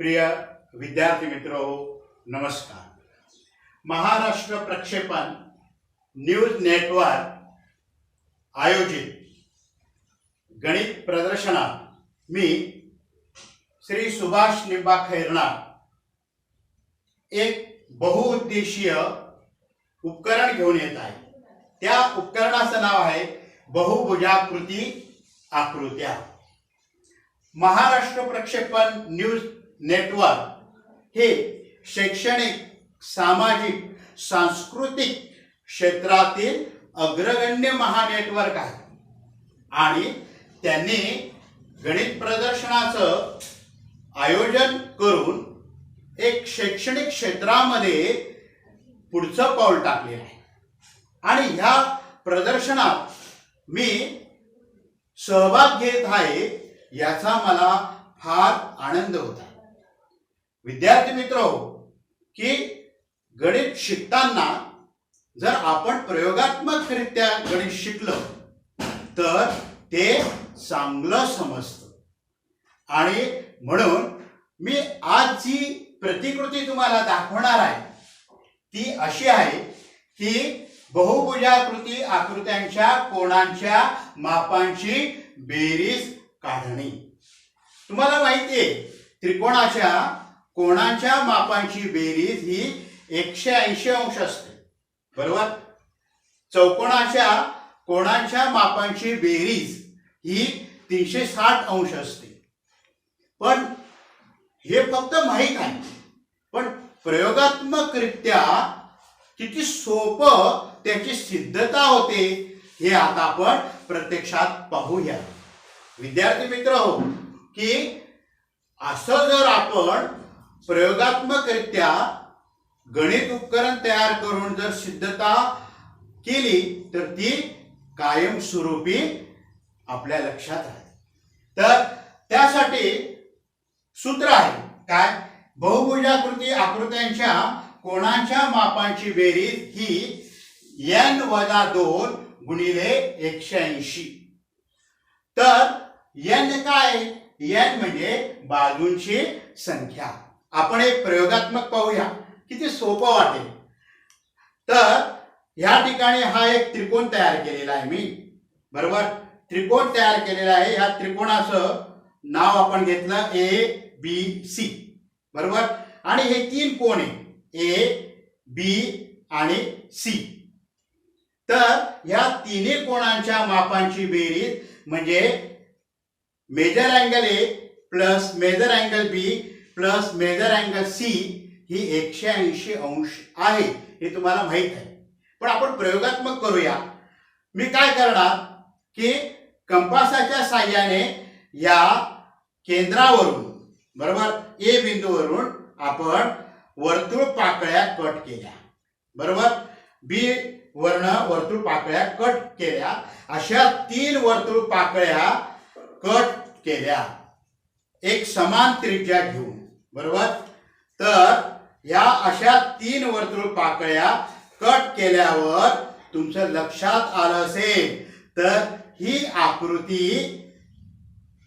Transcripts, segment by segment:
प्रिय विद्यार्थी मित्र हो नमस्कार. महाराष्ट्र प्रक्षेपण न्यूज नेटवर्क आयोजित गणित प्रदर्शनात मी श्री सुभाष निंबा खैरणार एक बहुउद्देशीय उपकरण घेऊन येत आहे. त्या उपकरणाचं नाव आहे बहुभुजाकृती आकृत्या. महाराष्ट्र प्रक्षेपण न्यूज नेटवर्क हे शैक्षणिक सामाजिक सांस्कृतिक क्षेत्रातील अग्रगण्य महानेटवर्क आहे. आणि त्यांनी गणित प्रदर्शनाचं आयोजन करून एक शैक्षणिक क्षेत्रामध्ये पुढचं पाऊल टाकले आहे. आणि ह्या प्रदर्शनात मी सहभाग घेत आहे याचा मला फार आनंद होता विद्यार्थी मित्र की गणित शिकताना जर आपण प्रयोगात्मकरित्या गणित शिकलं तर ते चांगलं समजतं. आणि म्हणून मी आज जी प्रतिकृती तुम्हाला दाखवणार आहे ती अशी आहे की बहुभुजाकृती आकृत्यांच्या कोणांच्या मापांची बेरीज काढणे. तुम्हाला माहिती आहे त्रिकोणाच्या कोणाच्या मापांची बेरीज ही एकशे ऐंशी अंश असते. बरोबर? चौकोणाच्या कोणाच्या मापांची बेरीज ही तीनशे साठ अंश असते. पण हे फक्त माहीत आहे. पण प्रयोगात्मकरित्या किती सोपं त्याची सिद्धता होते हे आता आपण प्रत्यक्षात पाहूया. विद्यार्थी मित्र हो की असं जर आपण प्रयोगात्मकरित्या गणित उपकरण तयार करून जर सिद्धता केली तर ती कायमस्वरूपी आपल्या लक्षात राहते तर त्यासाठी सूत्र आहे. काय? बहुभुजाकृती आकृत्यांच्या कोणाच्या मापांची बेरीज ही एन वजा दोन गुणिले एकशे ऐंशी. तर एन काय? एन म्हणजे बाजूंची संख्या. आपण एक प्रयोगात्मक पाहूया. किती सोपं वाटेल. तर या ठिकाणी हा एक त्रिकोण तयार केलेला आहे मी. बरोबर? त्रिकोण तयार केलेला आहे. या त्रिकोणाचं नाव आपण घेतलं ए बी सी बरोबर? आणि हे तीन कोण आहे? ए बी आणि सी तर या तिन्ही कोणांच्या मापांची बेरीज म्हणजे major angle A plus major angle B plus major angle C ही एकशे ऐंशी अंश आहे हे तुम्हाला माहीत आहे. पण आपण प्रयोगात्मक करूया. मी काय करणार? की कंपासाच्या साह्याने या केंद्रावरून बरोबर? ए बिंदूवरून आपण वर्तुळ पाकळ्या कट केल्या. बरोबर? बी वर्ण वर्तुळ पाकळ्या कट केल्या. अशा तीन वर्तुळ पाकळ्या कट केल्या. एक समान त्रिज्या घेऊन. बरोबर? तर या अशा तीन वर्तुळ पाकळ्या कट केल्यावर तुमचं लक्षात आलं असेल तर ही आकृती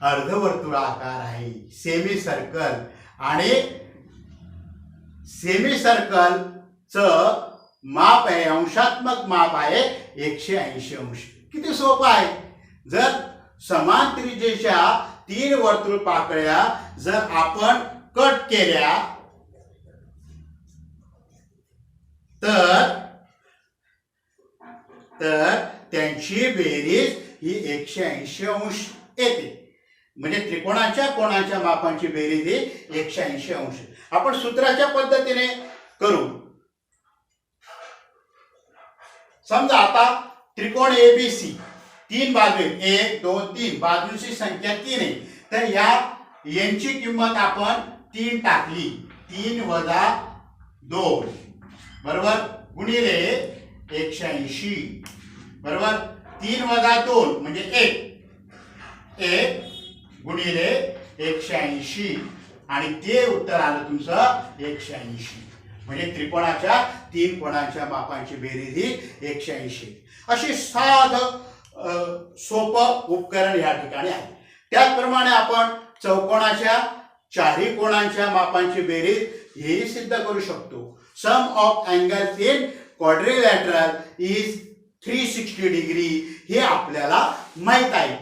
अर्धवर्तुळाकार आहे सेमी सर्कल आणि सेमी सर्कलचं माप आहे अंशात्मक माप आहे एकशे ऐंशी अंश. किती सोपं आहे? जर समान त्रिजेच्या तीन वर्तुळ पाकळ्या जर आपण कट केल्या तर तर त्यांची बेरीज ही एकशे ऐंशी अंश येते. म्हणजे त्रिकोणाच्या कोणाच्या मापांची बेरीज ही एकशे ऐंशी अंश. आपण सूत्राच्या पद्धतीने करू. समजा आता त्रिकोण ए बी सी तीन बाजू एक दोन तीन. बाजूची संख्या तीन आहे. तर या यांची किंमत आपण तीन टाकली. तीन वजा दोन. बरोबर? गुणिले एकशे ऐंशी. बरोबर? तीन वजा दोन म्हणजे एक. एक गुणिले एकशे ऐंशी. आणि ते उत्तर आलं तुमचं एकशे ऐंशी. म्हणजे त्रिकोणाच्या तीन कोणाच्या बापांची बेरीज ही एकशे ऐंशी. अशी साध सोपं उपकरण या ठिकाणी आहे. त्याचप्रमाणे आपण चौकोणाच्या चारही कोणांच्या मापांची बेरीज हेही सिद्ध करू शकतो. Sum of angles in quadrilateral is three sixty degree हे आपल्याला माहीत आहे.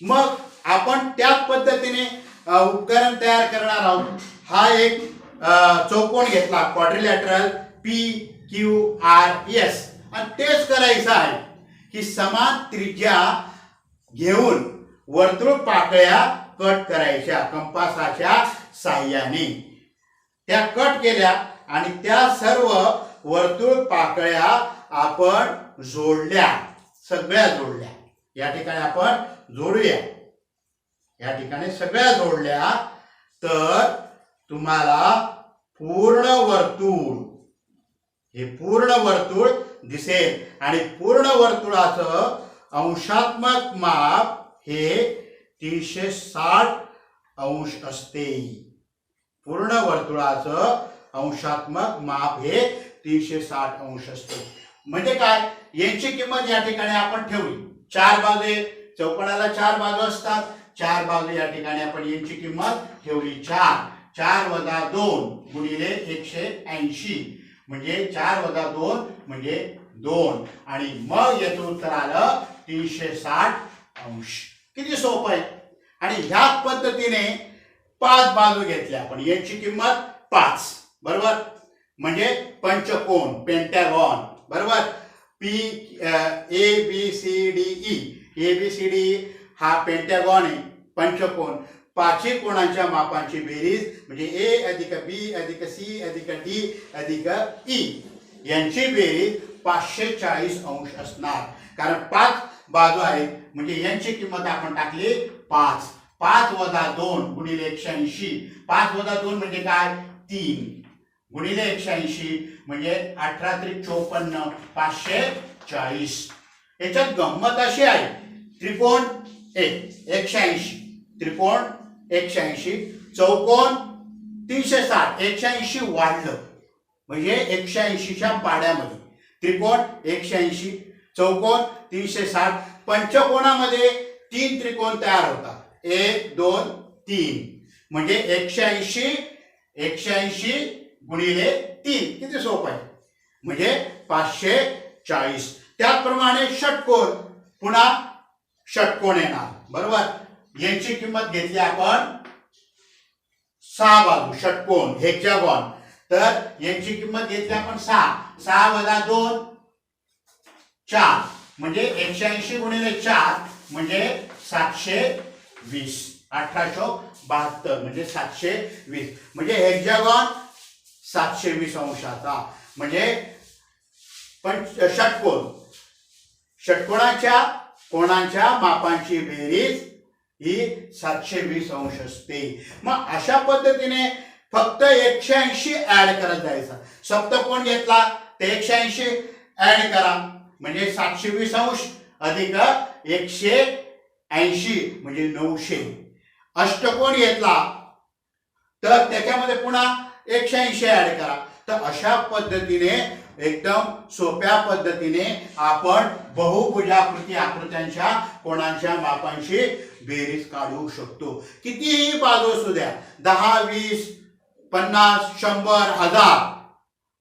मग आपण त्याच पद्धतीने उपकरण तयार करणार आहोत. हा एक चौकोन घेतला quadrilateral P Q R S आणि तेच करायचं आहे की समान त्रिज्या घेऊन वर्तुळ पाकळ्या कट करायच्या कंपासाच्या साह्याने. त्या कट केल्या आणि त्या सर्व वर्तुळ पाकळ्या आपण जोडल्या. सगळ्या जोडल्या. या ठिकाणी आपण जोडूया. या ठिकाणी सगळ्या जोडल्या तर तुम्हाला पूर्ण वर्तुळ हे पूर्ण वर्तुळ दिसेल. आणि पूर्ण वर्तुळाचं अंशात्मक माप हे तीनशे साठ अंश असते. पूर्ण वर्तुळाचं अंशात्मक माप हे तीनशे साठ अंश असते. म्हणजे काय? यांची किंमत या ठिकाणी आपण ठेवली. चार बाजू चौकणाला चार बाजू असतात. चार बाजू या ठिकाणी आपण यांची किंमत ठेवली. चार. चार वजा दोन गुणिले एकशे ऐंशी. म्हणजे चार वजा दोन म्हणजे दोन. आणि मग याचं उत्तर आलं तीनशे साठ अंश. किती सोपं आहे? आणि ह्याच पद्धतीने पाच बाजू घेतल्या. आपण यांची किंमत पाच. बरोबर? म्हणजे पंचकोन पेंटॅगॉन बरोबर? P A B C D E. A B C D हा पेंटॅगॉन आहे पंचकोन. पाचही कोणाच्या मापांची बेरीज म्हणजे ए अधिक बी अधिक सी अधिक डी अधिक ई. यांची बेरीज पाचशे चाळीस अंश असणार. कारण पाच बाजू आहेत. म्हणजे यांची किंमत आपण टाकली पाच. पाच वजा दोन गुणिले एकशे ऐंशी. पाच वजा दोन म्हणजे काय? तीन. गुणिले एकशे ऐंशी म्हणजे अठरा त्रिक चोपन्न पाचशे चाळीस. याच्यात गंमत अशी आहे. त्रिकोण एक एकशे ऐंशी. त्रिकोण एकशे ऐंशी. चौकोन तीनशे साठ. एकशे ऐंशी वाढलं. म्हणजे एकशे ऐंशीच्या पाड्यामध्ये. त्रिकोण एकशे ऐंशी. चौकोन तीनशे साठ. पंचकोणामध्ये तीन त्रिकोण तयार होतात. एक दोन तीन. म्हणजे एकशे ऐंशी एकशे ऐंशी गुणिले तीन. किती सोप आहे? म्हणजे पाचशे चाळीस. त्याचप्रमाणे षटकोन. पुन्हा षटकोण येणार. बरोबर? यांची किंमत घेतली आपण सहा बाजू ह्याच्या हेक्झागॉन तर यांची किंमत घेतली आपण सहा. सहा वजा दोन चार. म्हणजे एकशे ऐंशी गुणिले चार म्हणजे सातशे वीस. अठराशे बहात्तर म्हणजे सातशे वीस. म्हणजे हेक्झागॉन सातशे वीस अंशाचा. म्हणजे पण षटकोण षटकोणाच्या कोणाच्या मापांची बेरीज ही सातशे वीस अंश असते. मग अशा पद्धतीने फक्त एकशे ऐंशी ऍड करत जायचा. सप्तकोण घेतला ते एकशे ऐंशी ऍड करा. म्हणजे सातशे वीस अंश अधिक एकशे ऐंशी म्हणजे नऊशे. अष्टकोण घेतला तर त्याच्यामध्ये पुन्हा एकशे ऐंशी ऍड करा. तर अशा पद्धतीने एकदम सोप्या पद्धतीने आपण बहुभुजाकृती आकृत्यांच्या कोणाच्या मापांशी बेरीज काढू शकतो. कितीही बाजू असू द्या दहा वीस पन्नास शंभर हजार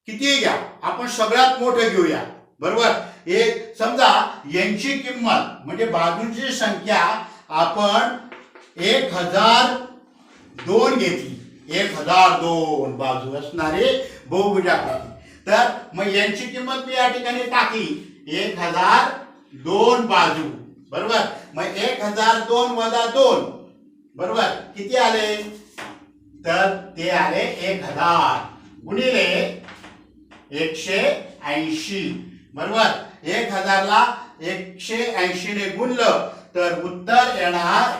कितीही घ्या. आपण सगळ्यात मोठं घेऊया. बरोबर? एक समजा यांची किंमत म्हणजे बाजूंची संख्या आपण एक हजार दोन घेतली. एक हजार दोन बाजू असणारे बहुभुजाकृती तर मग यांची किंमत मी या ठिकाणी टाकली. एक हजार दोन बाजू. बरोबर? मग एक हजार दोन वजा दोन. बरोबर? किती आले? तर ते आले एक हजार. गुणिले एकशे ऐंशी. बरोबर? एक हजारला एकशे ऐंशी ने गुणलं तर उत्तर येणार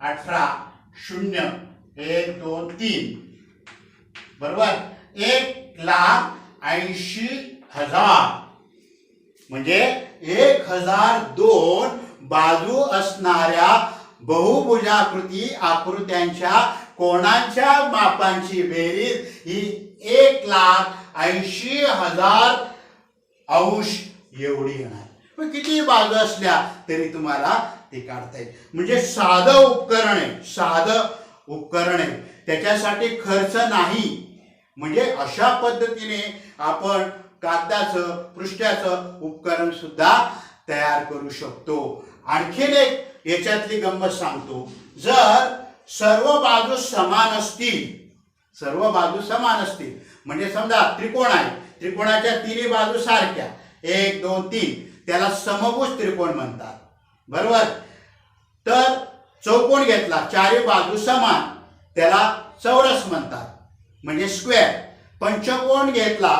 अठरा शून्य एक दोन तीन. बरोबर? एक लाख ऐंशी हजार. म्हणजे एक हजार दोन बाजू असणाऱ्या बहुभुजाकृती आकृत्यांच्या कोणाच्या मापांची बेरीज ही एक लाख ऐंशी हजार अंश एवढी येणार. मग किती बाजू असल्या तरी तुम्हाला ते काढता येईल. म्हणजे साधं उपकरण आहे साधं उपकरण आहे. त्याच्यासाठी खर्च नाही. म्हणजे अशा पद्धतीने आपण कागदाचं पृष्ठाचं उपकरण सुद्धा तयार करू शकतो. आणखीन एक याच्यातली गंमत सांगतो. जर सर्व बाजू समान असतील सर्व बाजू समान असतील म्हणजे समजा त्रिकोण आहे. त्रिकोणाच्या तिन्ही बाजू सारख्या. एक दोन तीन. त्याला समभुज त्रिकोण म्हणतात. बरोबर? तर चौकोन घेतला चारी बाजू समान. त्याला चौरस म्हणतात. म्हणजे स्क्वेअर. पंचकोण घेतला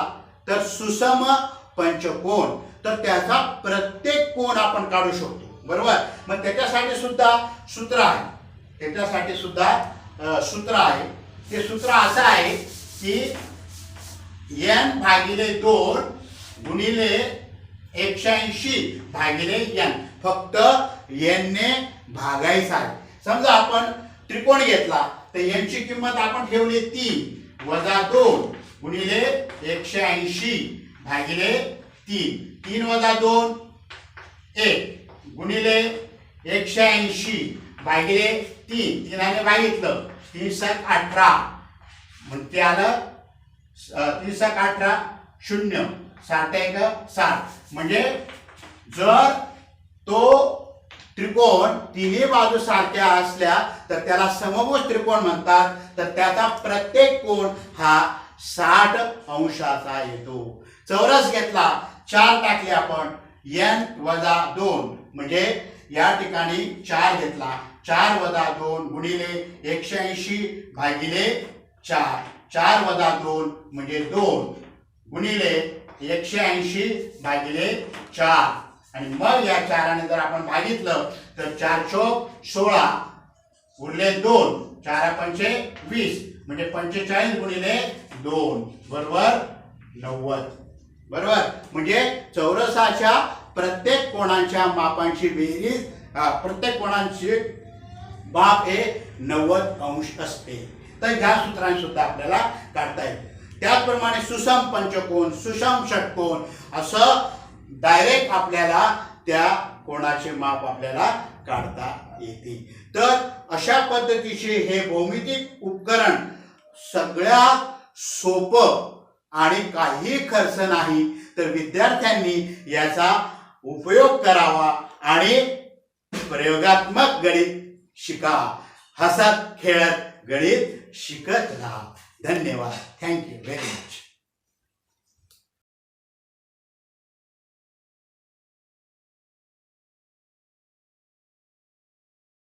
तर सुसम पंचकोण तर त्याचा प्रत्येक कोण आपण काढू शकतो. बरोबर? मग त्याच्यासाठी सुद्धा सूत्र आहे. त्याच्यासाठी सुद्धा सूत्र आहे. ते सूत्र असं आहे की एन भागिले दोन गुणिले एकशे ऐंशी भागिले एन फक्त एनने भागायचा भागायचं आहे. समजा आपण त्रिकोण घेतला तर यांची किंमत आपण ठेवली तीन वजा दोन गुणिले एकशे ऐंशी भागिले तीन. तीन वजा दोन एक. गुणिले एकशे ऐंशी भागिले तीन. तीनाने भागितलं. तीन सात अठरा. म्हणते आलं अ, अठरा शून्य. साठ एक साठ म्हणजे जर तो त्रिकोण तिन्ही बाजू सारख्या असल्या तर त्याला समभुज त्रिकोण म्हणतात. तर त्याचा प्रत्येक कोण हा साठ अंशाचा येतो. चौरस घेतला चार टाकले आपण. एन वजा दोन. म्हणजे या ठिकाणी चार घेतला. चार वजा दोन गुणिले एकशे ऐंशी भागिले चार. चार वजा दोन म्हणजे दोन. गुणिले एकशे ऐंशी भागिले चार. आणि मग या चाराने जर आपण भागितलं तर चार चौक सोळा उरले दोन. चार पंचे वीस म्हणजे पंचेचाळीस गुणिले दोन. बरोबर? नव्वद. बरोबर? म्हणजे चौरसाच्या प्रत्येक कोणाच्या मापांची बेरीज प्रत्येक कोणाची बाप हे नव्वद अंश असते. तर ह्या सूत्रांनी सुद्धा आपल्याला काढता येईल त्याचप्रमाणे सुषम पंचकोन सुषम षटकोन असं डायरेक्ट आपल्याला त्या कोणाचे माप आपल्याला काढता येते तर अशा पद्धतीचे हे भौमितिक उपकरण सगळ्यात सोपं आणि काही खर्च नाही तर विद्यार्थ्यांनी याचा उपयोग करावा आणि प्रयोगात्मक गणित शिका. हसत खेळत गणित शिकत राहा. धन्यवाद. Thank you very much